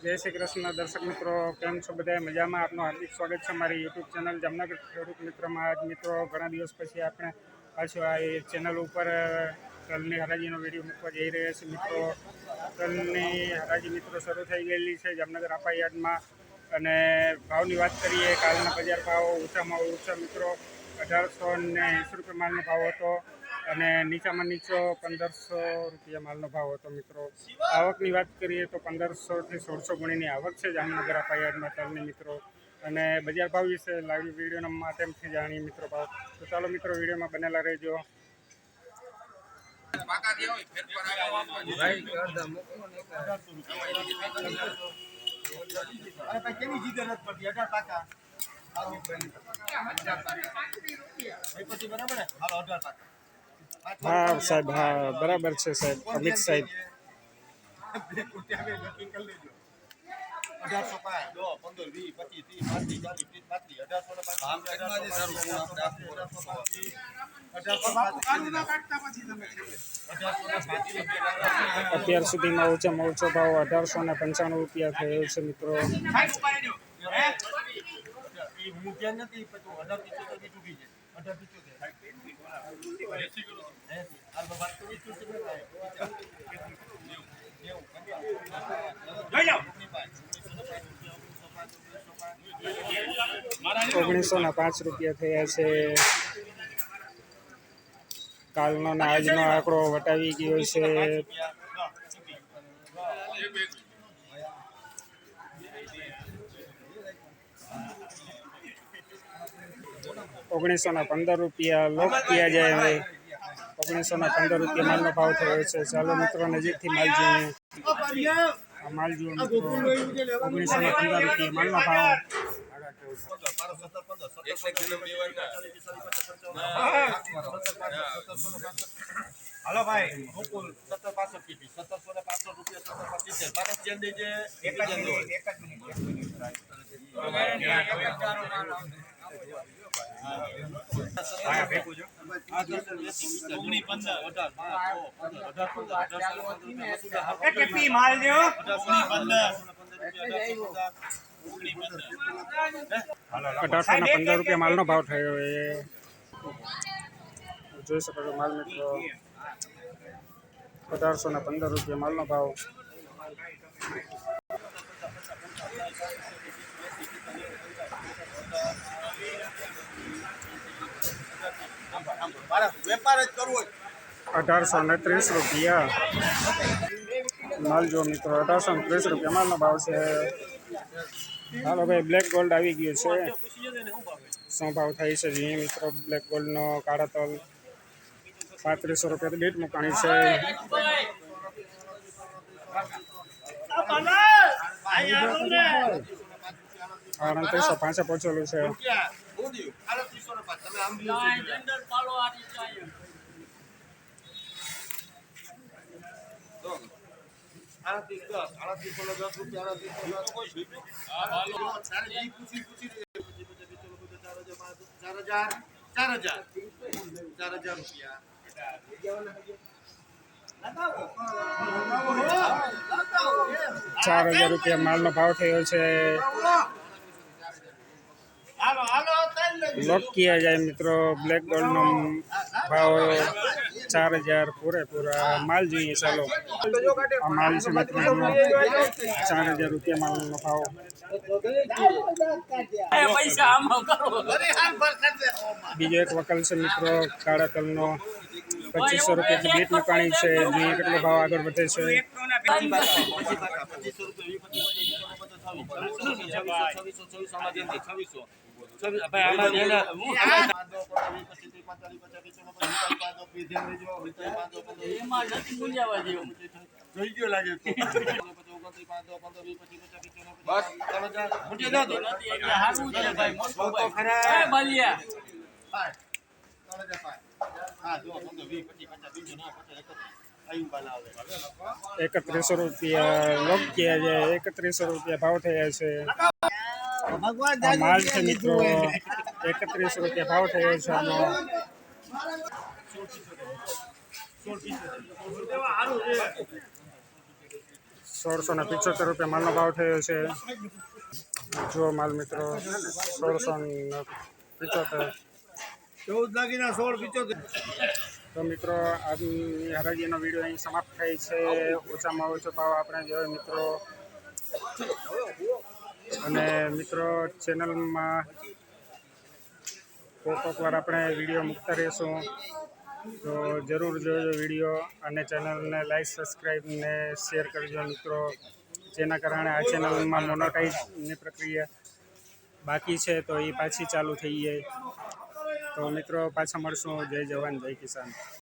જય શ્રી કૃષ્ણ, દર્શક મિત્રો, કેમ છો બધા મજામાં? આપનું હાર્દિક સ્વાગત છે મારી યુટ્યુબ ચેનલ જામનગર ખેડૂત મિત્રમાં. આજ મિત્રો ઘણા દિવસ પછી આપણે પાછું આ ચેનલ ઉપર તલની હરાજીનો વીડિયો મૂકવા જઈ રહ્યા છે મિત્રો. તલની હરાજી મિત્રો શરૂ થઈ ગયેલી છે જામનગર આપા યાર્ડમાં અને ભાવની વાત કરીએ, કાલના બજાર ભાવ ઊંચામાં ઊંચા મિત્રો અઢારસો ને એંસી રૂપિયા માલનો ભાવ હતો. અને નીચામાં નીચો પંદરસો રૂપિયા માલનો ભાવ હતો, મિત્રો. આવકની વાત કરીએ તો પંદરસોથી સોળસો ગુણીની આવક છે જામનગર અપાયાર્ડમાં તલની મિત્રો. અને બજાર ભાવ વિશે લાઈવ વિડીયોના માધ્યમથી જાણીએ, મિત્રો ભાવ. તો ચાલો, મિત્રો, વિડીયોમાં બનેલા રહેજો. કેવી પછી બરાબર હાલો, અઢાર ટકા. હા, સાહેબ, હા, બરાબર છે, સાહેબ, અમિત સાહેબ. અત્યાર સુધીમાં ઓછામાં ઓછો ભાવ અઢારસો ને પંચાણું રૂપિયા થયો છે, મિત્રો. નથી અઢાર ઓગણીસો ના પાંચ રૂપિયા થયા છે. કાલનો આજનો આંકડો વટાવી ગયો છે. ઓગણીસો ના પંદર રૂપિયા લોક પિયા જાય હવે. ઓગણીસો ના પંદર રૂપિયા માલનો ભાવ થયો છે. ચાલો મિત્રો, નજીકથી માલ જોઈએ. આ માલ જુઓ મિત્રો. ઓગણીસો ના પંદર રૂપિયા માલનો ભાવ. હલો ભાઈ સત્તર પાસઠ કીધી. સત્તરસો ને પાસઠ રૂપિયા સત્તર પચીસ પાંચ ચેન દેજે એક જ એક જ મિનિટ. અઢારસો ને પંદર રૂપિયા માલનો ભાવ. થયો એ જોઈ શકો છો માલ મિત્રો અઢારસો ને પંદર રૂપિયા માલનો ભાવ વેપાર જ કરવો અઢારસો ને ત્રીસ રૂપિયા. માલ જો મિત્રો અઢારસો ને ત્રીસ રૂપિયા. માલનો ભાવ છે. હાલો ભાઈ બ્લેક ગોલ્ડ આવી ગયું છે. શું ભાવ થાય છે જી મિત્રો? બ્લેક ગોલ્ડનો કાળા તલ પાંત્રીસો રૂપિયા બેટ મુકાણી છે. આડત્રીસો પાંચે પહોંચેલું છે. ચાર હજાર ચાર હજાર રૂપિયા ચાર હજાર માલનો ભાવ થયો છે હાલો હાલો લોક કિયા જાય મિત્રો? બ્લેક ગોલ્ડનો ભાવ ચાર હજાર પૂરેપૂરા. માલ જોઈએ ચાલો. આ માલ છે મિત્રો ચાર હજાર રૂપિયા માલનો ભાવ. બીજો એક વકલ છે મિત્રો, કાળા તલનો. પચીસો રૂપિયાથી બેટ મુકાણી છે. જોઈએ કેટલો ભાવ આગળ વધે છે. જોઈ ગયો લાગે બસ ચાલો જા. મૂકી દો તો. બહુ તો ખરા. હાય. ચાલો જા, ભાઈ. હા, જો, પંદર, વીસ, પચીસ, પચાસ, બીજો ના, પચાસ, એકત્રીસ. રૂપિયા લોક કિયા છે એકત્રીસો રૂપિયા ભાવ થયા છે માલ છે મિત્રો. એકત્રીસ રૂપિયા ભાવ થયો છે આનો. સોળસો ને પિચોતેર રૂપિયા માલનો ભાવ થયો છે. જો માલ મિત્રો સોળસો ને પિચોતેર. ચૌદ લાગીના સોળ પિચોતેર. તો મિત્રો આજની હરાજીનો વીડિયો અહીં સમાપ્ત થાય છે. ઓછામાં ઓછો ભાવ આપણે જોયો મિત્રો. અને મિત્રો, ચેનલમાં કોક વાર આપણે વીડિયો મૂકતા રહીશું. તો જરૂર જોજો વીડિયો અને ચેનલને લાઈક, સબસ્ક્રાઈબ ને શેર કરજો મિત્રો. જેના કારણે આ ચેનલમાં મોનોટાઈઝની પ્રક્રિયા બાકી છે, તો એ પાછી ચાલુ થઈ જાય. તો મિત્રો, પાછા મળશું. જય જવાન, જય કિસાન.